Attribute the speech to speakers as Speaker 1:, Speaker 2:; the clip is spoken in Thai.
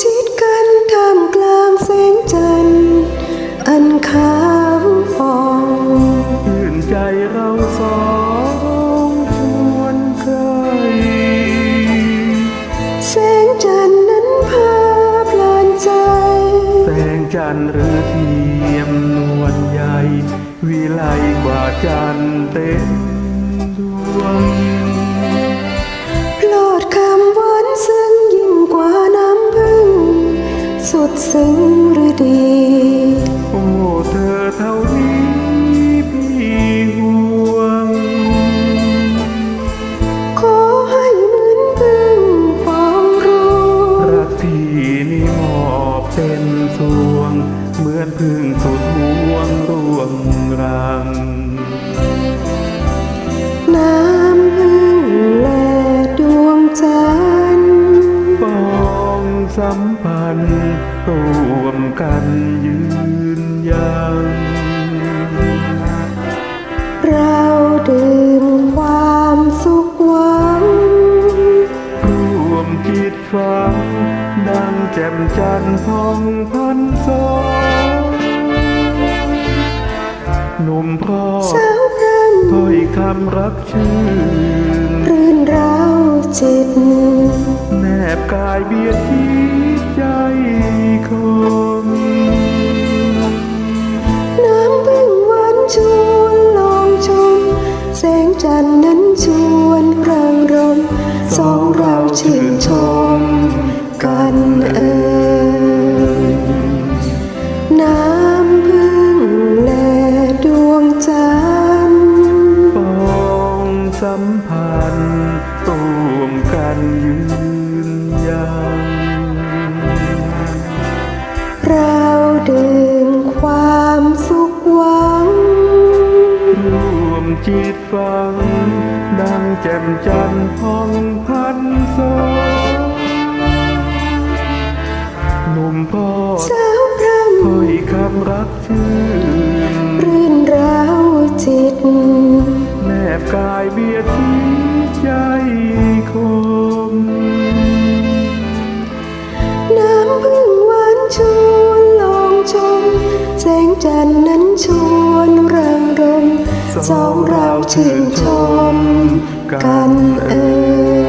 Speaker 1: ชิดกันท่ามกลางแสงจันทร์อันขาวฟอง
Speaker 2: ตื่นใจเราสองชวนใคร
Speaker 1: แสงจันทร์นั้นพาพลานใจ แส
Speaker 2: งจันทร์หรือเทียมนวลใหญ่วิไลกว่าจันทร์เต็ม
Speaker 1: สุดซึ้งหรือดี
Speaker 2: โอ้เธอเท่านี้พี่ห่วง
Speaker 1: ขอให้เหมือนพึ่งฟองรวงรั
Speaker 2: กพี่นี่มอบเป็นสวง เหมือนพึ่งสุดห่วงร่วงรัง มพันธ์ร่วมกันยืนยัน
Speaker 1: เราดื่มความสุขหวัง
Speaker 2: ร่วมคิดฟังดังแจ่มจันทร์พองพันสองหนุ่มพ่อสา
Speaker 1: วพรถ้อย
Speaker 2: คำรักชื่นำร
Speaker 1: ื่นเร้าจิต
Speaker 2: แนบกายเบียดชี
Speaker 1: สองเราชื่นชม
Speaker 2: กันเอ่ย
Speaker 1: น้ำพึ่งและดวงจันทร์
Speaker 2: ปองสัมพันธ์ร่วมกันยืนยัน
Speaker 1: เรา
Speaker 2: จิตฟัง ดังแจ่มจันทร์พองพันสาหนุ่มพ่อส
Speaker 1: าวพรำถ้อย
Speaker 2: คำรักชื่นร
Speaker 1: ื่นราวจิต
Speaker 2: แนบกายเบียดชี้ใจคม
Speaker 1: น้ำพึ่งหวานชื่น
Speaker 2: สองเราชื่นชมกันเอ
Speaker 1: ่